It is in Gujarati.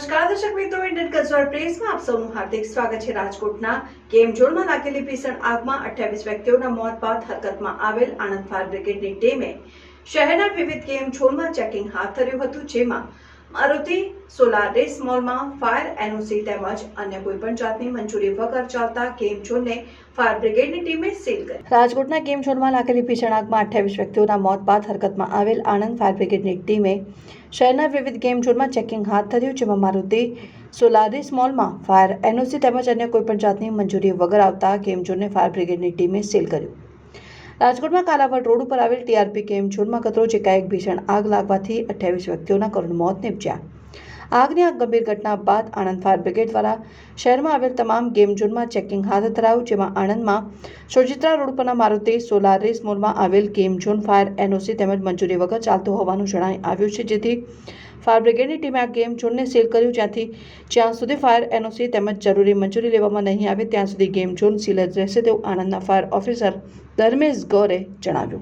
નમસ્કાર, દર્શક મિત્રો ઇન્ડિયન કલ્ચરલ પ્રેસમાં આપ સૌનું હાર્દિક સ્વાગત છે. રાજકોટના કેમ જોડમાં લાગેલી ભીષણ આગમાં અઠ્યાવીસ વ્યક્તિઓના મોત બાદ હરકતમાં આવેલ આણંદ ફાયર બ્રિગેડની ટીમે શહેરના વિવિધ કેમ ઝોનમાં ચેકિંગ હાથ ધર્યું હતું, જેમાં મારુતિ સોલારિસ મોલમાં ફાયર એનઓસી તેમજ અન્ય કોઈપણ જાતની મંજૂરી વગર ચાલતા કેમ ઝોનને ફાયર બ્રિગેડની ટીમે સીલ કરી. રાજકોટના કેમ ઝોનમાં લાગેલી ભીષણ આગમાં અઠ્યાવીસ વ્યક્તિઓના મોત બાદ હરકતમાં આવેલ આણંદ ફાયર બ્રિગેડની ટીમે શહેરના વિવિધ ગેમ ઝોનમાં ચેકિંગ હાથ ધર્યું, જેમાં મારુતિ સોલારીસ મોલમાં ફાયર એનઓસી તેમજ અન્ય કોઈપણ જાતની મંજૂરી વગર આવતા ગેમ ઝોનને ફાયર બ્રિગેડની ટીમે સીલ કર્યું. રાજકોટમાં કાલાવડ રોડ ઉપર આવેલ ટીઆરપી ગેમ ઝોનમાં ગતરોજ એકાએક ભીષણ આગ લાગવાથી અઠ્યાવીસ વ્યક્તિઓના કરુણ મોત નીપજ્યા. આગની આ ગંભીર ઘટના બાદ આણંદ ફાયર બ્રિગેડ દ્વારા શહેરમાં આવેલ તમામ ગેમ ઝોનમાં ચેકિંગ હાથ ધરાયું, જેમાં આણંદમાં સોજિત્રા રોડ પરના મારુતિ સોલાર રેસ મોલમાં આવેલ ગેમ ઝોન ફાયર એનઓસી તેમજ મંજૂરી વગર ચાલતું હોવાનું જણાઈ આવ્યું છે, જેથી ફાયર બ્રિગેડની ટીમે આ ગેમ ઝોનને સીલ કર્યું, જ્યાંથી જ્યાં સુધી ફાયર એનઓસી તેમજ જરૂરી મંજૂરી લેવામાં નહીં આવે, ત્યાં સુધી ગેમ ઝોન સીલ જ રહેશે, તેવું આણંદના ફાયર ઓફિસર ધર્મેશ ગૌરે જણાવ્યું.